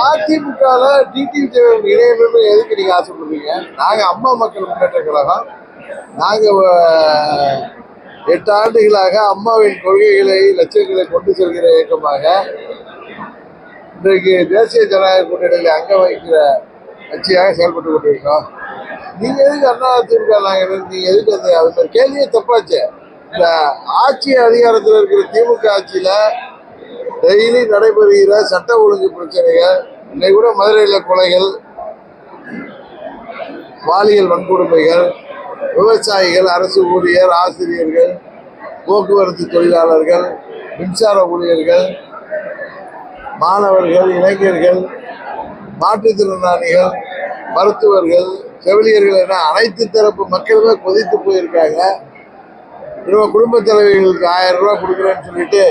அதிமுகல TTV இணையமே எதுக்கு நீங்க ஆசைப்படுறீங்க? நாங்க அம்மா மக்கள் முன்னேற்ற கழகம். நாங்க எட்டு ஆண்டுகளாக அம்மாவின் கொள்கைகளை லட்சியங்களை கொண்டு செல்கிற இயக்கமாக இன்றைக்கு தேசிய ஜனநாயக கூட்டணியில் அங்க வகிக்கிற கட்சியாக செயல்பட்டு கொண்டிருக்கோம் நீங்க எதுக்கு அண்ணா அதிமுக நாங்க நீங்க எதுக்கு அந்த அது மாதிரி கேள்வியே தப்பாச்சு. இந்த ஆட்சி அதிகாரத்தில் இருக்கிற திமுக ஆட்சியில டெய்லி நடைபெறுகிற சட்ட ஒழுங்கு பிரச்சனைகள் இன்னைக்கு கூட மதுரையில் கொலைகள் பாலியல் வன்கொடுமைகள் விவசாயிகள் அரசு ஊழியர் ஆசிரியர்கள் போக்குவரத்து தொழிலாளர்கள் மின்சார ஊழியர்கள் மாணவர்கள் இளைஞர்கள் மாற்றுத்திறனாளிகள் மருத்துவர்கள் செவிலியர்கள் என அனைத்து தரப்பு மக்களுமே கொதித்து போயிருக்காங்க. இவங்க குடும்ப தலைவிகளுக்கு ஆயிரம் ரூபா கொடுக்குறேன்னு சொல்லிட்டு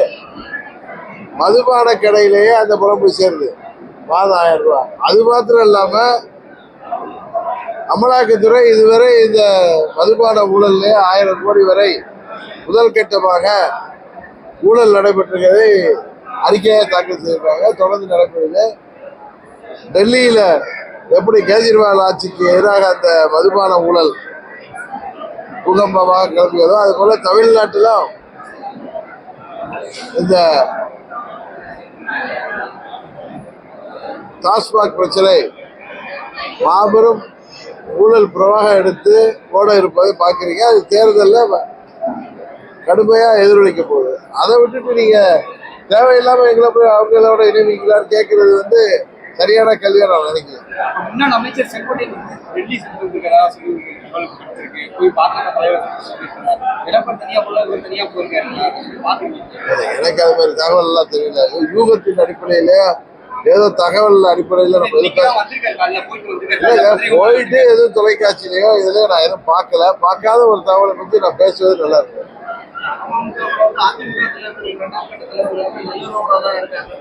மதுபான கடையிலேயே அந்த புறம் போய் சேருது. மாதம் ஆயிரம் ரூபா அது மாத்திரம் இல்லாம அமலாக்கத்துறை இதுவரை இந்த மதுபான ஊழல்ல ஆயிரம் கோடி வரை முதல் கட்டமாக ஊழல் நடைபெற்றிருக்கிறதை அறிக்கையாக தாக்கல் செய்திருக்காங்க. தொடர்ந்து நடைபெறுது டெல்லியில எப்படி கேஜ்ரிவால் ஆட்சிக்கு எதிராக அந்த மதுபான ஊழல் பூகம்பமாக கிளம்பியதோ அது போல தமிழ்நாட்டிலும் இந்த டாஸ்மாக் பிரச்சனை மாபெரும் ஊழல் பிரவாகம் எடுத்து ஓட இருப்பதை பார்க்குறீங்க. அது தேர்தலில் கடுமையாக எதிரொலிக்க போகுது. அதை விட்டுட்டு நீங்கள் தேவையில்லாமல் எங்களை போய் அவங்களோட இணைவீங்களான்னு கேட்குறது வந்து சரியான கல்வியா நான் நினைக்கிறேன் முன்னாள் அமைச்சர் செங்கோட்டையன் டெல்லி சென்றிருக்கிறதா சொல்லி ஒரு தகவல் கிடைச்சிருக்கு போய் பார்த்தாங்க தலைவர் சொல்லியிருக்கிறார் எடப்பாடி தனியா போல இவர் தனியா போயிருக்காரு பார்த்துருக்கீங்க அது எனக்கு அது மாதிரி தகவல் எல்லாம் தெரியல யூகத்தின் அடிப்படையில ஏதோ தகவல் அடிப்படையில நம்ம போயிட்டு எதுவும் தொலைக்காட்சியிலயோ இதுலயோ நான் எதுவும் பார்க்கல பார்க்காத ஒரு தகவலை பத்தி நான் பேசுவது நல்லா இருக்கு அதிமுக தலைவர் இரண்டாம் கட்ட தலைவர் நல்லுறவோட தான் இருக்காங்க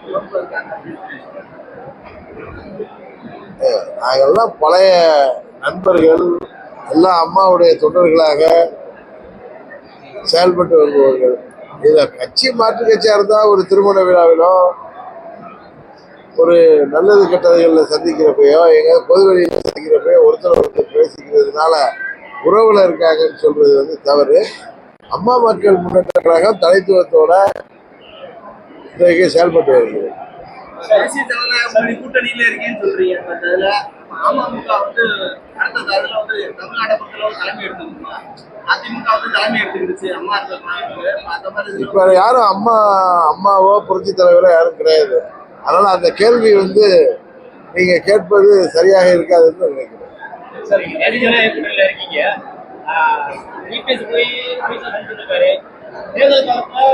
நாங்கள்லாம் பழைய நண்பர்கள் எல்லாம் அம்மாவுடைய தொண்டர்களாக செயல்பட்டு வருபவர்கள். இதில் கட்சி மாற்று கட்சியாக இருந்தால் ஒரு திருமண விழாவிலோ ஒரு நல்லது கெட்டதுகளில் சந்திக்கிறப்பையோ சந்திக்கிறப்பயோ பொது வழியில் சந்திக்கிறப்பையோ ஒருத்தர் ஒருத்தர் பேசிக்கிறதுனால உறவுல இருக்காங்கன்னு சொல்றது வந்து தவறு. அம்மா மக்கள் முன்னேற்ற கழகம் தலைத்துவத்தோட இன்றைக்கு செயல்பட்டு வருகிறது. கூட்டணியில இருக்கேன்னு சொல்றீங்க அமமுக வந்து அடுத்த அதுல வந்து தமிழ்நாட்டை பொறுத்தளவு தலைமை எடுத்துக்கணுமா அதிமுக வந்து தலைமை எடுத்துக்கிடுச்சு அம்மா இப்ப யாரும் அம்மா அம்மாவோ புரட்சி தலைவரோ யாரும் கிடையாது. அதனால அந்த கேள்வி வந்து நீங்க கேட்பது சரியாக இருக்காதுன்னு நினைக்கிறேன். சரி நெடுஞ்சலை கூட்டணியில இருக்கீங்க. இபிஎஸ் போய் அமித்ஷா சந்திச்சிருக்காரு தேர்தல் காலத்துல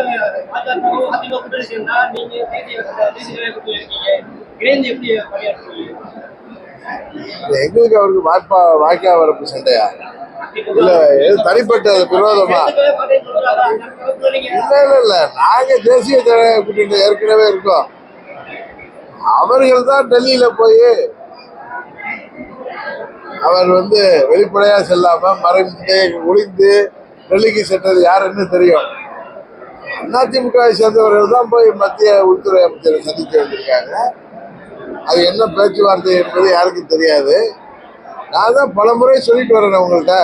பாஜகவும் அதிமுக கூட்டணி சேர்ந்தா நீங்க தேசிய தேசிய கூட்டணி இருக்கீங்க. இணைந்து எப்படி பணியாற்றுவீங்க? இது எங்களுக்கு அவருக்கு வாய்ப்பா வாய்க்கா வரப்பு சண்டையா? இல்ல தனிப்பட்ட விரோதமா? இல்ல இல்ல இல்ல நாங்க தேசிய ஜனநாயக ஏற்கனவே இருக்கோம். அவர்கள் தான் டெல்லியில போய் அவர் வந்து வெளிப்படையா செல்லாம மறைந்து ஒளிந்து டெல்லிக்கு சென்றது யாருன்னு தெரியும். அதிமுக சேர்ந்தவர்கள் தான் போய் மத்திய உள்துறை அமைச்சரை சந்தித்து வந்திருக்காங்க அது என்ன பேச்சுவார்த்தை என்பது யாருக்கும் தெரியாது. நான் தான் பல முறை சொல்லிட்டு வரேன் உங்கள்கிட்ட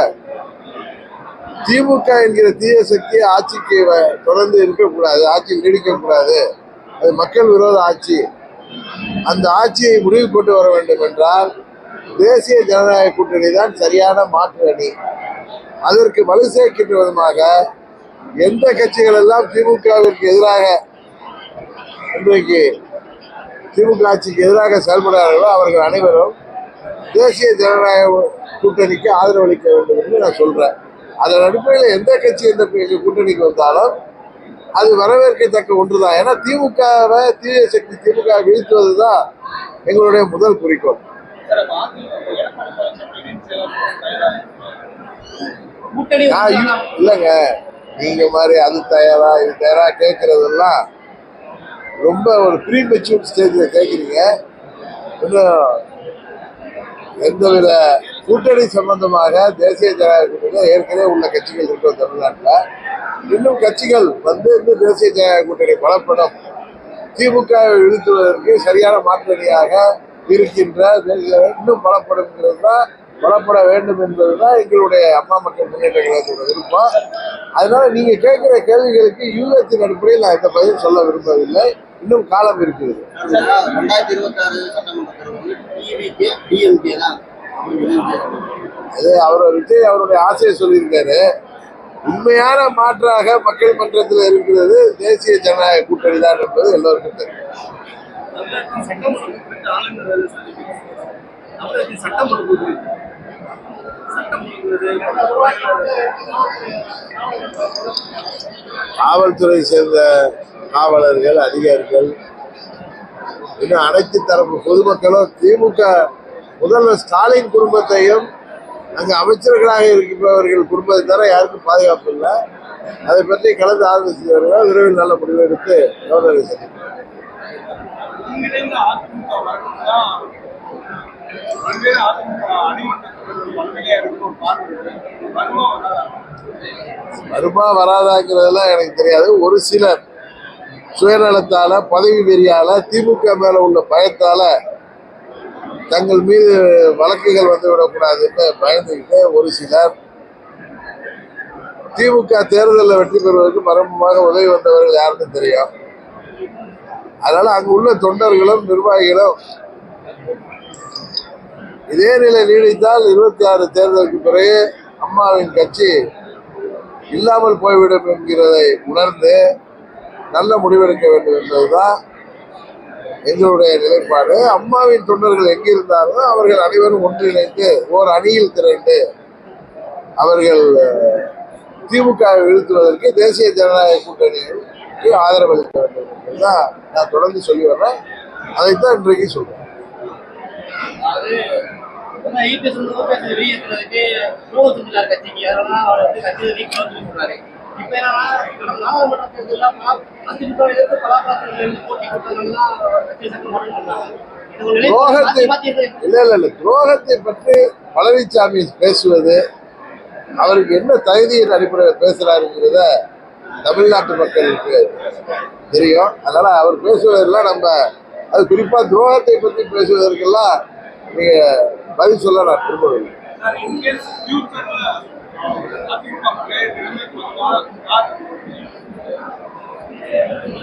திமுக என்கிற தீய சக்தி ஆட்சிக்கு வ- தொடர்ந்து இருக்கக்கூடாது ஆட்சி நீடிக்கக்கூடாது. அது மக்கள் விரோத ஆட்சி. அந்த ஆட்சியை முடிவு கொண்டு வர வேண்டும் என்றால் தேசிய ஜனநாயக கூட்டணி தான் சரியான மாற்று அணி. அதற்கு வலு சேர்க்கின்ற விதமாக எந்த கட்சிகள் எல்லாம் திமுகவிற்கு எதிராக இன்றைக்கு திமுக ஆட்சிக்கு எதிராக செயல்படுகிறார்களோ அவர்கள் அனைவரும் தேசிய ஜனநாயக கூட்டணிக்கு ஆதரவு அளிக்க வேண்டும் என்று நான் சொல்றேன். அதன் அடிப்படையில் எந்த கட்சி எந்த கூட்டணிக்கு வந்தாலும் அது வரவேற்கத்தக்க ஒன்றுதான். ஏன்னா திமுகவை தீய சக்தி திமுக வீழ்த்துவது தான் எங்களுடைய முதல் குறிக்கோள். இல்லைங்க. நீங்க மாதிரி அது தயாரா இது தயாரா கேட்கறதெல்லாம் ரொம்ப ஒரு ப்ரீ மெச்சூர் ஸ்டேஜில் கேட்குறீங்க இன்னும் எந்தவித கூட்டணி சம்பந்தமாக தேசிய ஜனநாயக கூட்டணியில் ஏற்கனவே உள்ள கட்சிகள் இருக்கிற தமிழ்நாட்டில். இன்னும் கட்சிகள் வந்து இன்னும் தேசிய ஜனநாயக கூட்டணி பலப்படும். திமுக இழுத்துவதற்கு வீழ்த்துவதற்கு சரியான மாற்றணியாக இருக்கின்ற இன்னும் பலப்படுங்கிறது தான் பலப்பட வேண்டும் என்பது தான் எங்களுடைய அம்மா மக்கள் முன்னேற்ற கழகத்தோட விருப்பம். அதனால நீங்க கேட்கிற கேள்விகளுக்கு யூகத்தின் அடிப்படையில் நான் இந்த பதில் சொல்ல விரும்பவில்லை. இன்னும் காலம் ரெண்டாயிரத்தி இருபத்தி ஆறு சட்டமன்ற தான் அது அவர் விஜய் அவருடைய ஆசையை சொல்லியிருக்காரு. உண்மையான மாற்றாக மக்கள் மன்றத்தில் இருக்கிறது தேசிய ஜனநாயக கூட்டணி தான் என்பது எல்லோருக்கும் தெரியும். காவல்துறை சேர்ந்த காவலர்கள் அதிகாரிகள் இன்னும் அனைத்து தரப்பு பொதுமக்களும் திமுக முதல்வர் ஸ்டாலின் குடும்பத்தையும் அங்கு அமைச்சர்களாக இருப்பவர்கள் குடும்பத்தை தவிர யாருக்கும் பாதுகாப்பு இல்லை அதை பற்றி கலந்து ஆலோசித்து வருவார் விரைவில் நல்ல முடிவு எடுத்து கவர்னரை சந்திப்பார் வருமா வராதா? வருமா வராதாங்கிறதெல்லாம் எனக்கு தெரியாது ஒரு சிலர் சுயநலத்தால பதவி வெறியால திமுக மேல உள்ள பயத்தால தங்கள் மீது வழக்குகள் வந்து விடக்கூடாதுன்னு ஒரு சிலர் திமுக தேர்தலில் வெற்றி பெறுவதற்கு மரபமாக உதவி வந்தவர்கள் யாருன்னு தெரியும். அதனால அங்கு உள்ள தொண்டர்களும் நிர்வாகிகளும் இதே நிலை நீடித்தால் இருபத்தி ஆறு தேர்தலுக்கு பிறகு அம்மாவின் கட்சி இல்லாமல் போய்விடும் என்கிறதை உணர்ந்து நல்ல முடிவெடுக்க வேண்டும் என்பதுதான் எங்களுடைய நிலைப்பாடு. அம்மாவின் தொண்டர்கள் எங்கிருந்தாலும் அவர்கள் அனைவரும் ஒன்றிணைந்து ஓர் அணியில் திரண்டு அவர்கள் திமுகவை வீழ்த்துவதற்கு தேசிய ஜனநாயக கூட்டணிக்கு ஆதரவு அளிக்க வேண்டும் என்பதுதான் நான் தொடர்ந்து சொல்லி வர்றேன். அதைத்தான் இன்றைக்கு சொல்றேன். கட்சிக்கு. துரோகத்தை இல்ல இல்ல இல்ல. துரோகத்தை பற்றி பழனிசாமி பேசுவது அவருக்கு என்ன தகுதியின் அடிப்படையில் பேசுறாருங்கிறத தமிழ்நாட்டு மக்களுக்கு தெரியும். அதனால அவர் பேசுவதெல்லாம் நம்ம அது குறிப்பா துரோகத்தை பற்றி பேசுவதற்கெல்லாம் நீங்க பதில் சொல்ல நான் விரும்பவில்லை.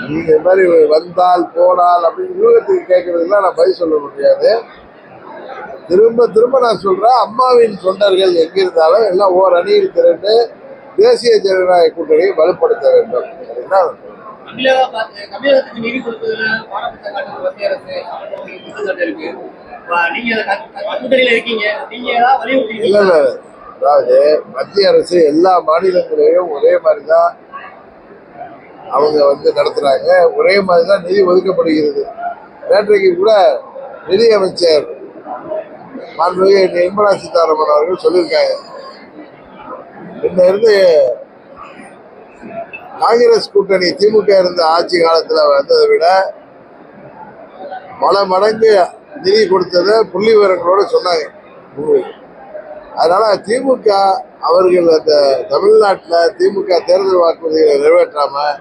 நீங்க இந்த மாதிரி வந்தால் போனால் அப்படின்னு யூகத்துக்கு கேட்கறதுக்கெல்லாம் நான் பதில் சொல்ல முடியாது. திரும்ப திரும்ப நான் சொல்றேன் அம்மாவின் தொண்டர்கள் எங்கிருந்தாலும் எல்லாம் ஓர் அணியில் திரண்டு தேசிய ஜனநாயக கூட்டணியை வலுப்படுத்த வேண்டும். அப்படின்னு இல்ல இல்ல. அதாவது மத்திய அரசு எல்லா மாநிலங்களையும் ஒரே மாதிரி தான் அவங்க வந்து நடத்துறாங்க. ஒரே மாதிரி தான் நிதி ஒதுக்கப்படுகிறது. நேற்றைக்கு கூட நிதி அமைச்சர் மாண்புமிகு நிர்மலா சீதாராமன் அவர்கள் சொல்லியிருக்காங்க. என்ன இருந்து காங்கிரஸ் கூட்டணி திமுக இருந்த ஆட்சி காலத்தில் வந்ததை விட பல மடங்கு நிதி கொடுத்ததை புள்ளி விவரங்களோடு சொன்னாங்க. அதனால திமுக அவர்கள் அந்த தமிழ்நாட்டில் திமுக தேர்தல் வாக்குறுதிகளை நிறைவேற்றாமல்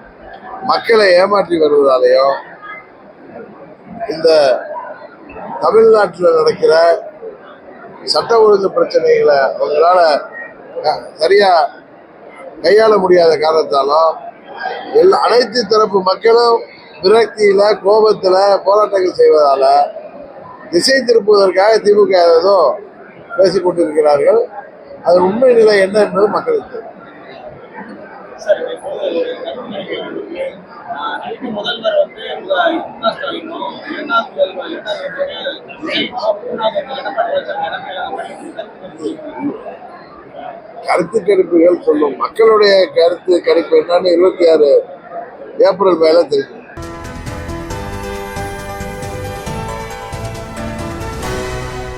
மக்களை ஏமாற்றி வருவதாலையும் இந்த தமிழ்நாட்டில் நடக்கிற சட்ட ஒழுங்கு பிரச்சனைகளை அவங்களால சரியாக சரியா கையாள முடியாத காரணத்தாலும் எல்லா அனைத்து தரப்பு மக்களும் விரக்தியில கோபத்தில் போராட்டங்கள் செய்வதால திசை திருப்புவதற்காக திமுக ஏதோ பேசிக் கொண்டிருக்கிறார்கள் அது உண்மை நிலை என்ன என்பது மக்களுக்கு தெரியும். முதல்வர் வந்து கருத்து கணிப்புகள் சொல்லும். மக்களுடைய கருத்து கணிப்பு என்னன்னு இருபத்தி ஆறு ஏப்ரல் மேல தெரியும்.